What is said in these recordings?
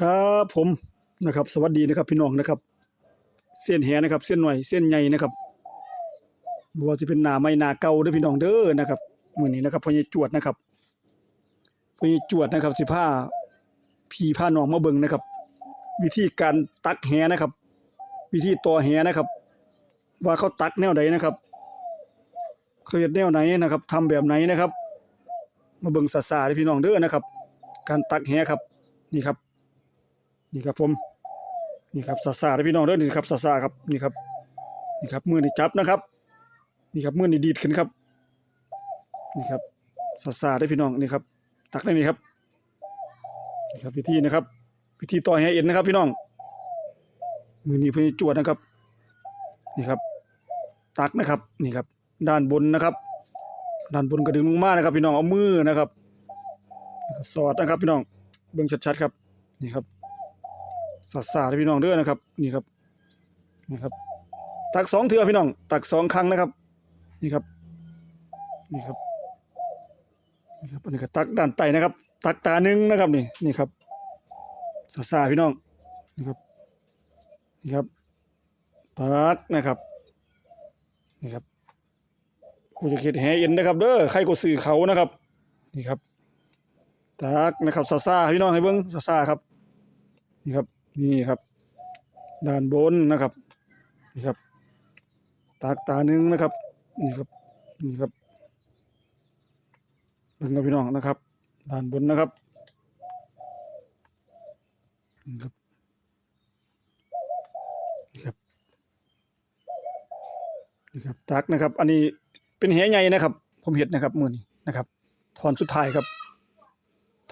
ครับผมนะครับ สวัสดีนะครับพี่น้องนะครับ เส้นแหนะครับ เส้นหน่อยเส้นใหญ่นะครับบ่ว่าจะเป็นหนาไม้หนาเก่าด้อพี่น้องเด้อนะครับมือนี้นะครับพอใหญ่จวดนะครับพอใหญ่จวดนะครับสิพาพี่พานองมาเบิงนะครับ วิธีการตักแหนะครับ วิธีต่อแหนะครับ ว่าเขาตักแนวใดนะครับเขาเฮ็ดแนวไหนนะครับทำแบบไหนนะครับ มาเบิงสาๆเด้อพี่น้องเด้อนะครับ การตักแหครับนี่ครับ นี่ครับผมนี่ครับสาสาพี่น้องเด้อนี่ครับสาสาครับนี่ครับนี่ครับมือนี่จับนะครับ นี่ครับมือนี่ดีดขึ้นครับ นี่ครับสาสาได้พี่น้องนี่ครับ ตักได้นี่ครับนี่ครับวิธีนะครับวิธีต่อแหเอ็นนะครับ พี่น้องมือนี้เพื่อจวดนะครับ นี่ครับ ตักนะครับนี่ครับ ด้านบนนะครับ ด้านบนกระดึงลงมานะครับ พี่น้องเอามือนะครับสอดนะครับ พี่น้องเบิ่งชัดๆครับ นี่ครับ สัสสาพี่น้องเด้อนะครับ นี่ครับนี่ครับ ตักสองเทือพี่น้อง ตักสองครั้งนะครับ นี่ครับ นี่ครับนี่ครับอันนี้ก็ตักด้านใต้นะครับ ตักตาหนึ่งนะครับนี่นี่ครับสัสสาพี่น้องนี่ครับนี่ครับตักนะครับนี่ครับกูจะเข็ดแหเอ็นนะครับเด้อใครก็สื่อเขานะครับ นี่ครับตักนะครับสัสสาพี่น้องให้เบิ้งสัสสาครับ นี่ครับ นี่ครับ ด้านบนนะครับนี่ครับ ตากตาหนึ่งนะครับ นี่ครับนี่ครับเบิ่งกับพี่น้องนะครับ ด้านบนนะครับนี่ครับนี่ครับนี่ครับตักนะครับ อันนี้เป็นแหใหญ่นะครับ ผมเห็ดนะครับมือนี้นะครับท่อนสุดท้ายครับ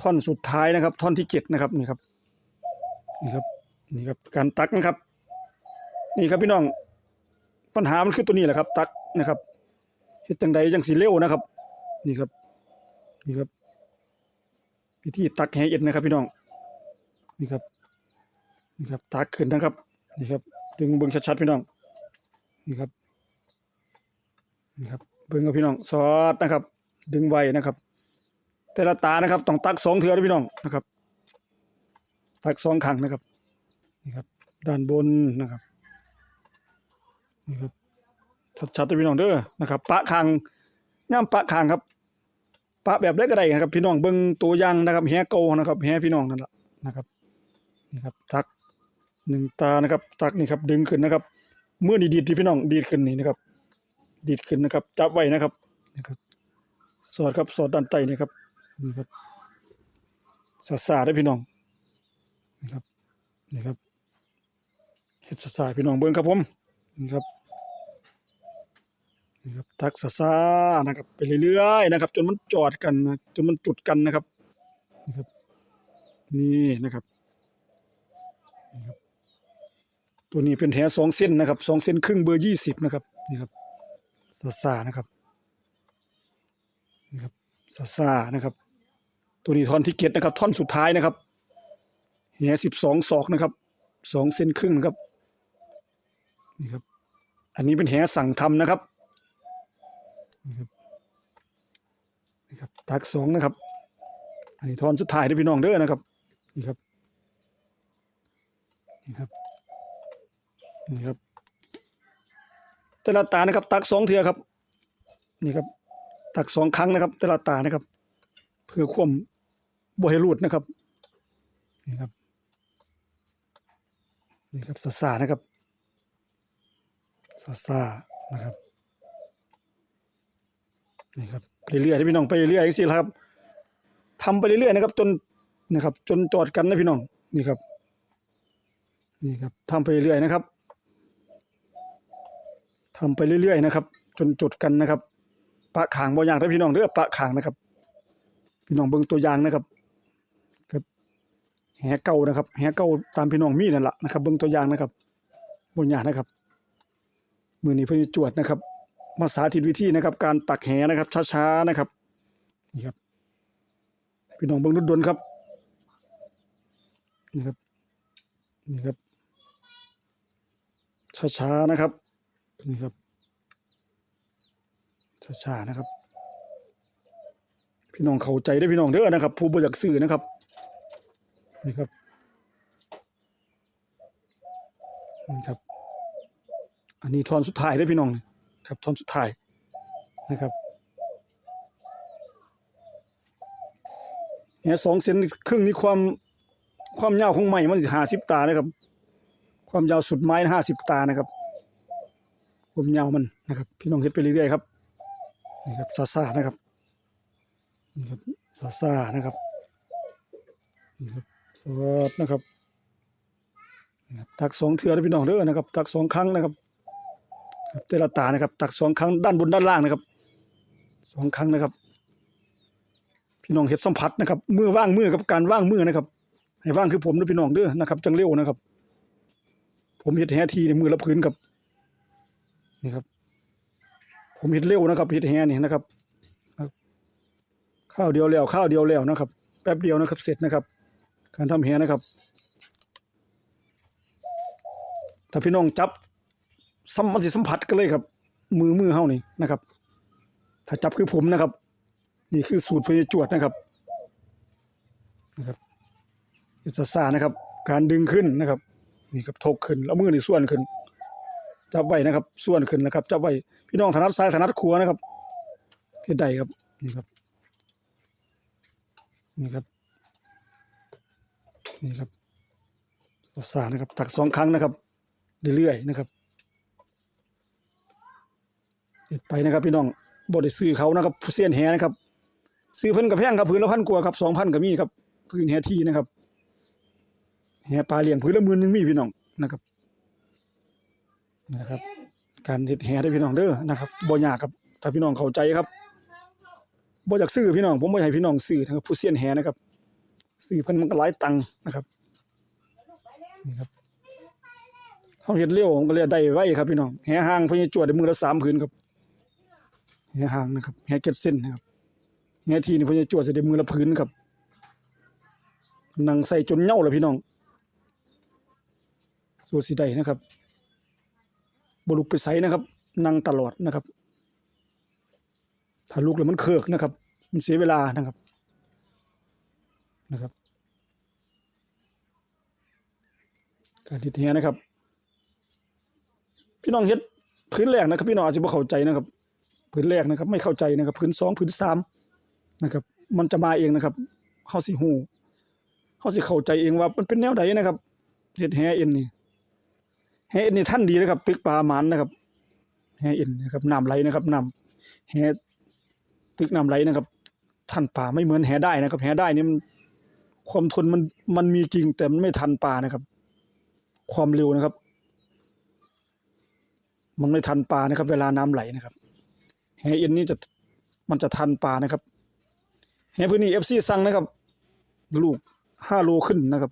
ท่อนสุดท้ายนะครับ ท่อนที่เจ็ดนะครับนี่ครับนี่ครับ นี่ครับการตักนะครับ นี่ครับพี่น้อง ปัญหามันคือตัวนี้แหละครับ ตักนะครับเฮ็ดจังใดจังสิเร็วนะครับ นี่ครับ นี่ครับวิธีตักแหเอ็ดนะครับ พี่น้อง นี่ครับ นี่ครับ ตักขึ้นนะครับ นี่ครับ ดึงเบิ่งชัดๆพี่น้อง นี่ครับ นี่ครับ เบิ่งกับพี่น้องสอดนะครับ ดึงไว้นะครับ แต่ละตานะครับ ต้องตักสองเทื่อนะพี่น้องนะครับ ตักสองครั้งนะครับ นี่ครับ ด้านบนนะครับนี่ครับชัดๆเลยพี่น้องเด้อนะครับ ปะคางย่ำปะคางครับ ปะแบบได้ก็ได้ครับ พี่น้องเบิ่งตัวย่างนะครับแฮเก่านะครับแฮพี่น้องนั่นแหละนะครับนี่ครับตักหนึ่งตานะครับ ตักนี่ครับดึงขึ้นนะครับเมื่อนี่ดีดที่พี่น้องดีดขึ้นนี่นะครับ ดีดขึ้นนะครับ จับไว้นะครับนี่ครับสอดครับสอดด้านใต้นี่ครับนี่ครับสาสาได้พี่น้องนี่ครับนี่ครับ เฮ็ดสายพี่น้องเบิ่งครับผมนี่ครับนี่ครับตักสานะครับไปเรื่อยๆนะครับ จนมันจอดกันนะจนมันจุดกันนะครับนี่ครับนี่นะครับนี่ครับตัวนี้เป็นแหสองเส้นนะครับสองเส้นครึ่งเบอร์ยี่สิบนะครับนี่ครับสาๆนะครับนี่ครับสาๆนะครับ ตัวนี้ท่อนที่เก็ตนะครับท่อนสุดท้ายนะครับแหสิบสองศอกนะครับสองเซนครึ่งนะครับ นี่ครับ อันนี้เป็นแหสั่งทำนะครับนี่ครับนี่ครับตักสองนะครับ อันนี้ทอนสุดท้ายที่พี่น้องเด้อนะครับนี่ครับนี่ครับนี่ครับ แต่ละตานะครับ ตักสองเทือครับ นี่ครับ ตักสองครั้งนะครับ แต่ละตานะครับ เพื่อควมบ่ให้รูดนะครับนี่ครับนี่ครับซาซานะครับ ซาซานะครับนี่ครับเรื่อยๆที่พี่น้องไปเรื่อยๆอย่างนี้ครับทำไปเรื่อยๆนะครับ จนนะครับ จนจอดกันนะพี่น้องนี่ครับนี่ครับทำไปเรื่อยๆนะครับทำไปเรื่อยๆนะครับ จนจดกันนะครับ ปะขางบ่อย่างถ้าพี่น้องเด้อปะขางนะครับ พี่น้องเบิ่งตัวอย่างนะครับแหเก่านะครับแหเก่าตามพี่น้องมีนั่นแหละนะครับ เบิ่งตัวอย่างนะครับบนอย่างนะครับ มือนี้เพื่อจวดนะครับ มาสาธิตวิธีนะครับ การตักแหนะครับ ช้าๆนะครับนี่ครับพี่น้องเบิ่งดุดดนครับนี่ครับนี่ครับ ช้าๆนะครับนี่ครับช้าๆนะครับ พี่น้องเข้าใจได้พี่น้องเด้อนะครับ ผู้บริจาคสื่อนะครับนี่ครับนี่ครับ อันนี้ทอนสุดท้ายเด้พี่น้องครับทอนสุดท้ายนะครับเนี่ยสองเซนครึ่งนี้ความความยาวของไม้มันห้าสิบตานะครับ ความยาวสุดไม้ห้าสิบตานะครับ ความยาวมันนะครับ พี่น้องเฮ็ดไปเรื่อยๆครับนี่ครับซาซานะครับนี่ครับซาซานะครับนี่ครับสดนะครับนี่ครับตักสองเทือนะพี่น้องเด้อนะครับ ตักสองครั้งนะครับ แต่ละตานะครับ ตักสองครั้งด้านบนด้านล่างนะครับสองครั้งนะครับ พี่น้องเฮ็ดสัมผัสนะครับมือว่างมือกับการว่างมือนะครับ ให้ว่างคือผมนะพี่น้องเด้อนะครับ จังเร็วนะครับ ผมเฮ็ดแฮทีในมือละพื้นครับนี่ครับ ผมเฮ็ดเร็วนะครับเฮ็ดแฮนี่นะครับข้าวเดียวแล้วข้าวเดียวแล้วนะครับ แป๊บเดียวนะครับ เสร็จนะครับ การทำแฮนะครับถ้าพี่น้องจับ สัมมันสิสัมผัสกันเลยครับ มือมือเฮานี่นะครับ ถ้าจับคือผมนะครับ นี่คือสูตรพยจวดนะครับนะครับอิสซานะครับ การดึงขึ้นนะครับ นี่ครับทกขึ้นแล้วมือนี่ส่วนขึ้น จับไว้นะครับส่วนขึ้นนะครับ จับไว้พี่น้องถนัดซ้ายถนัดขวานะครับเฮ็ดได้ครับนี่ครับนี่ครับนี่ครับสสานะครับ ตักสองครั้งนะครับเรื่อยๆนะครับเฮ็ด ไปนะครับพี่น้องบ่ได้ซื้อเขานะครับผู้เสียนแหนะครับ ซื้อเพิ่นกับแพงครับพื้นละพันกว่าครับสองพันก็มีครับพื้นแหที่นะครับแหปลาเลี้ยงพื้นละหมื่นหนึงมีพี่น้องนะครับนี่นะครับ การเฮ็ดแหได้พี่น้องเด้อนะครับบ่ยากครับถ้าพี่น้องเข้าใจครับบ่อยากซื้อพี่น้องผมบ่อยากให้พี่น้องซื้อนะครับผู้เสียนแหนะครับซื้อเพิ่นมันก็หลายตังค์นะครับนี่ครับเฮาเฮ็ดเร็วมันก็เลยได้ไว้ครับพี่น้องแหห่างพิ่จวดได้มือละ3ผืนครับ แหห่างนะครับแหเจ็ดเส้นนะครับแหทีนี่พิ่นจะจวดใส่ได้มือละผืนครับนังใส่จนเหย้าแล้วพี่น้องสูตรสิได้นะครับบลุกไปใสนะครับนั่งตลอดนะครับถ้าลุกแล้วมันเคิกนะครับ มันเสียเวลานะครับนะครับ การทิดแหนะครับ พี่น้องเฮ็ดพื้นแรกนะครับ พี่น้องอาจจะบ่เข้าใจนะครับ พื้นแรกนะครับ ไม่เข้าใจนะครับ พื้นสองพื้นสามนะครับ มันจะมาเองนะครับเฮาสิฮู้เฮาสิเข้าใจเองว่ามันเป็นแนวใดนะครับเฮ็ดแหเอ็นนี่แฮเอ็นนี่ท่านดีนะครับ ตึกปลาหมันนะครับแฮเอ็นนะครับน้ำไหลนะครับน้ำแฮตึกน้ำไหลนะครับ ท่านป่าไม่เหมือนแฮได้นะครับแฮได้นี่มันความทนมันมันมีจริงแต่มันไม่ทันป่านะครับ ความเร็วนะครับ มันไม่ทันป่านะครับ เวลาน้ำไหลนะครับ แฮเอ็นนี่จะมันจะทันป่านะครับแฮพื้นนี้เอฟซีสั่งนะครับ ลูกห้าโลขึ้นนะครับ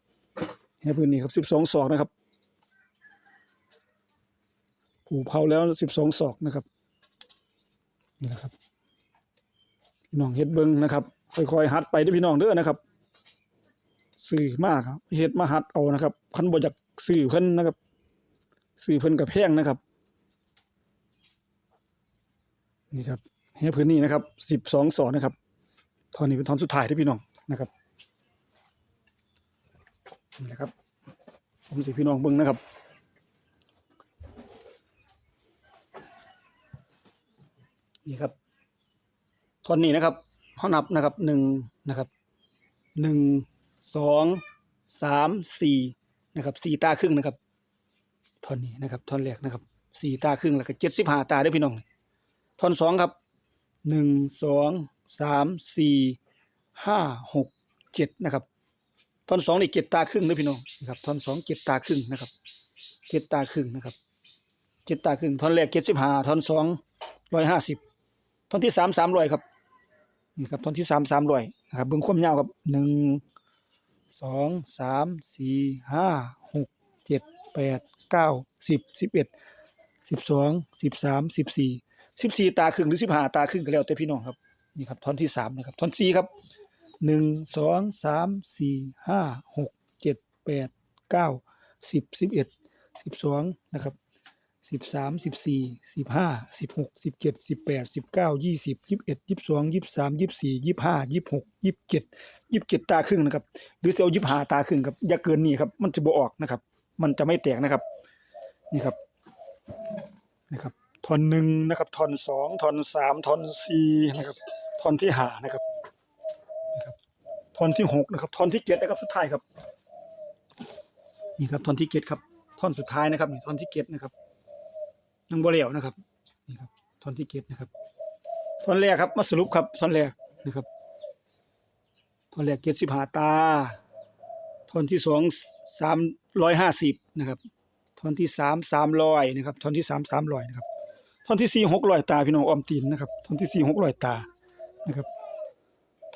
แฮพื้นนี้ครับสิบสองศอกนะครับผูเผาแล้วสิบสองศอกนะครับนี่นะครับ พี่น้องเฮ็ดเบิ้งนะครับค่อยๆหัดไปด้อพี่น้องเด้อนะครับสื่อมากครับเฮ็ดมาหัดเอานะครับคันบ่อยากสื่อเพิ่นนะครับ สื่อเพิ่นกับแพงนะครับ นี่ครับเฮ็ดพื้นนี้นะครับสิบสองศอกนะครับท่อนนี้เป็นท่อนสุดท้ายเด้พี่น้องนะครับนี่นะครับ ผมสิพี่น้องเบิ้งนะครับนี่ครับท่อนนี้นะครับเขานับนะครับหนึ่งนะครับหนึ่งสองสามสี่นะครับสี่ตาครึ่งนะครับท่อนนี้นะครับท่อนแรกนะครับสี่ตาครึ่งแล้วก็เจ็ดสิบห้าตาเด้พี่น้อง ท่อนสองครับหนึ่งสองสามสี่ห้าหกเจ็ดนะครับท่อนสองนี่เจ็ดตาครึ่งเด้วยพี่น้องนะครับท่อนสองเจ็ดตาครึ่งนะครับเจ็ดตาครึ่งนะครับเจ็ดตาครึ่งท่อนแรกเจ็ดสิบห้าท่อนสองร้อยห้าสิบท่อนที่สามสามร้อยครับนี่ครับท่อนที่สามสามร้อยนะครับเบิ่งความยาวครับหนึ่งสองสามสี่ห้าหกเจ็ดแปดเก้าสิบสิบเอ็ดสิบสองสิบสามสิบสี่ สิบสี่ตาครึ่งหรือสิบห้าตาครึ่งก็แล้วแต่พี่น้องครับนี่ครับท่อนที่สามนะครับท่อนสี่ครับหนึ่งสองสามสี่ห้าหกเจ็ดแปดเก้าสิบสิบเอ็ดสิบสองนะครับสิบสามสิบสี่สิบห้าสิบหกสิบเจ็ดสิบแปดสิบเก้ายี่สิบยี่สิบเอ็ดยี่สิบสองยี่สิบสามยี่สิบสี่ยี่สิบห้ายี่สิบหกยี่สิบเจ็ดยี่สิบเจ็ดตาครึ่งนะครับ หรือจะเอายี่สิบห้าตาครึ่งครับอย่าเกินนี้ครับ มันจะบ่ออกนะครับ มันจะไม่แตกนะครับ นี่ครับนี่ครับ ท่อนหนึ่งนะครับท่อนสองท่อนสามท่อนสี่นะครับท่อนที่ห้านะครับนะครับท่อนที่หกนะครับท่อนที่เจ็ดนะครับสุดท้ายครับนี่ครับท่อนที่เจ็ดครับท่อนสุดท้ายนะครับนี่ท่อนที่เจ็ดนะครับยังบ่เหลวนะครับนี่ครับท่อนที่เจ็ดนะครับท่อนแรกครับมาสรุปครับท่อนแรกนะครับท่อนแรกเจ็ดสิบหาตาท่อนที่สองสามร้อยห้าสิบนะครับท่อนที่สามสามร้อยนะครับท่อนที่สามสามร้อยนะครับ ท่อนที่สี่หกร้อยตาพี่น้องออมตีนนะครับ ท่อนที่สี่หกร้อยตานะครับ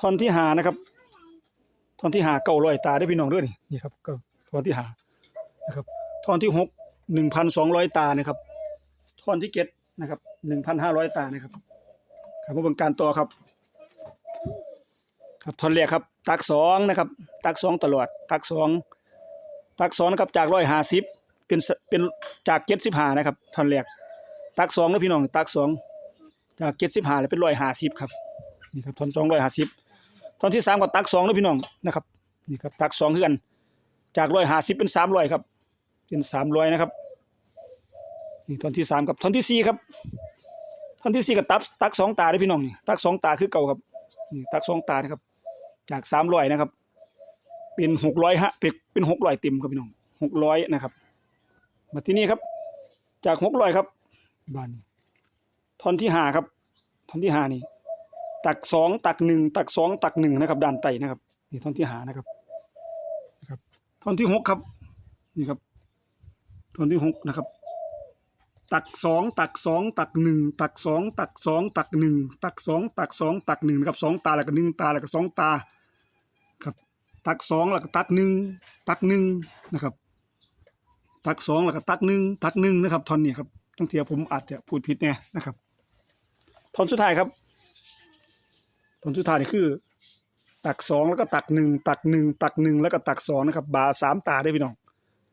ท่อนที่หานะครับ ท่อนที่หาเก้าร้อยตาได้พี่น้องด้วยนี่นี่ครับก็ท่อนที่หานะครับ ท่อนที่หกหนึ่งพันสองร้อยตานะครับ ท่อนที่เจ็ดนะครับหนึ่งพันห้าร้อยตานะครับครับมาเบิ่งการต่อครับ ครับท่อนแรกครับ ตักสองนะครับ ตักสองตลอด ตักสองตักสองนะครับจากร้อยห้าสิบเป็นเป็นจากเจ็ดสิบห้านะครับ ท่อนแรก ตักสองนะพี่น้องตักสองจากเจ็ดสิบห้าเลยเป็นร้อยห้าสิบครับนี่ครับท่อนสองร้อยห้าสิบท่อนที่สามก็ตักสองนะพี่น้องนะครับนี่ครับตักสองคือกันจากร้อยห้าสิบเป็นสามร้อยครับ เป็นสามร้อยนะครับนี่ท่อนที่สามครับท่อนที่สี่ครับท่อนที่สี่ก็ตักตักสองตาได้พี่น้องนี่ตักสองตาคือเก่าครับนี่ตักสองตานะครับ จากสามร้อยนะครับ เป็นหกร้อยฮะเป็นเป็นหกร้อยเต็มครับพี่น้องหกร้อยนะครับมาที่นี่ครับ จากหกร้อยครับ บานท่อนที่ห้าครับ ท่อนที่ห้านี่ ตักสองตักหนึ่งตักสองตักหนึ่งนะครับด้านไตนะครับ นี่ท่อนที่ห้านะครับนะครับ ท่อนที่หกครับ นี่ครับ ท่อนที่หกนะครับ ตักสองตักสองตักหนึ่งตักสองตักสองตักหนึ่งตักสองตักสองตักหนึ่งนะครับสองตาแล้วก็หนึ่งตาแล้วก็สองตาครับ ตักสองแล้วก็ตักหนึ่งตักหนึ่งนะครับ ตักสองแล้วก็ตักหนึ่งตักหนึ่งนะครับท่อนนี้ครับ ตั้งเทียผมอาจจะพูดผิดเนี่ยนะครับทอนสุดท้ายครับทอนสุดท้ายนี่คือ ตักสองแล้วก็ตักหนึ่งตักหนึ่งตักหนึ่งแล้วก็ตักสองนะครับ บาสามตาได้พี่น้อง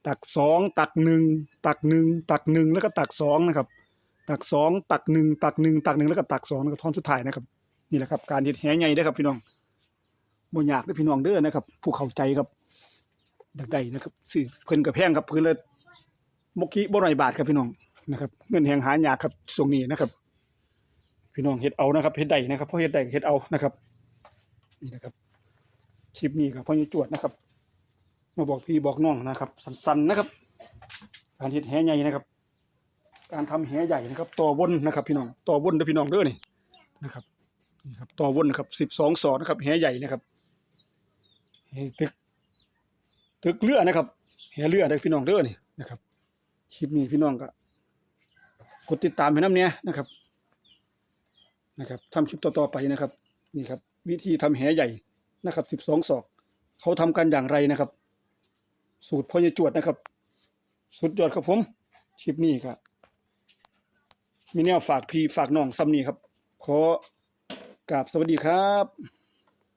ตักสองตักหนึ่งตักหนึ่งตักหนึ่งแล้วก็ตักสองนะครับ ตักสองตักหนึ่งตักหนึ่งตักหนึ่งแล้วก็ตักสองแล้วก็ท่อนสุดท้ายนะครับนี่แหละครับ การเฮ็ดแหใหญ่เด้ครับพี่น้องบ่ยากเด้พี่น้องเด้อนะครับผู้เข้าใจครับดักได้นะครับซื้อเพิ่นก็แพงครับเพิ่นละบ่กี่บ่น้อยบาทครับพี่น้อง นะครับ เงินแหงหายากครับช่วงนี้นะครับ พี่น้องเฮ็ดเอานะครับเฮ็ดได้นะครับเพราะเฮ็ดได้ก็เฮ็ดเอานะครับ นี่นะครับคลิปนี้ครับพ่อใหญ่จวดนะครับ มาบอกพี่บอกน้องนะครับ สั้นๆนะครับ การเฮ็ดแหใหญ่นะครับ การทำแหใหญ่นะครับต่อวนนะครับ พี่น้องต่อวนเด้อพี่น้องเด้อนี่นะครับนี่ครับต่อวนนะครับสิบสองศอกนะครับแหใหญ่นะครับตึกตึกเรือนะครับแหเรือเด้อพี่น้องเด้อนี่นะครับคลิปนี้พี่น้องก็ กดติดตามให้น้ำเนี้ยนะครับนะครับทำคลิปต่อๆไปนะครับ นี่ครับ วิธีทำแหใหญ่นะครับสิบสองศอก เขาทำกันอย่างไรนะครับ สูตรพ่อใหญ่จวดนะครับ สุดยอดครับผมคลิปนี้ครับมีแนวฝากพี่ฝากน้องซ้ำนี้ครับ ขอกราบสวัสดีครับ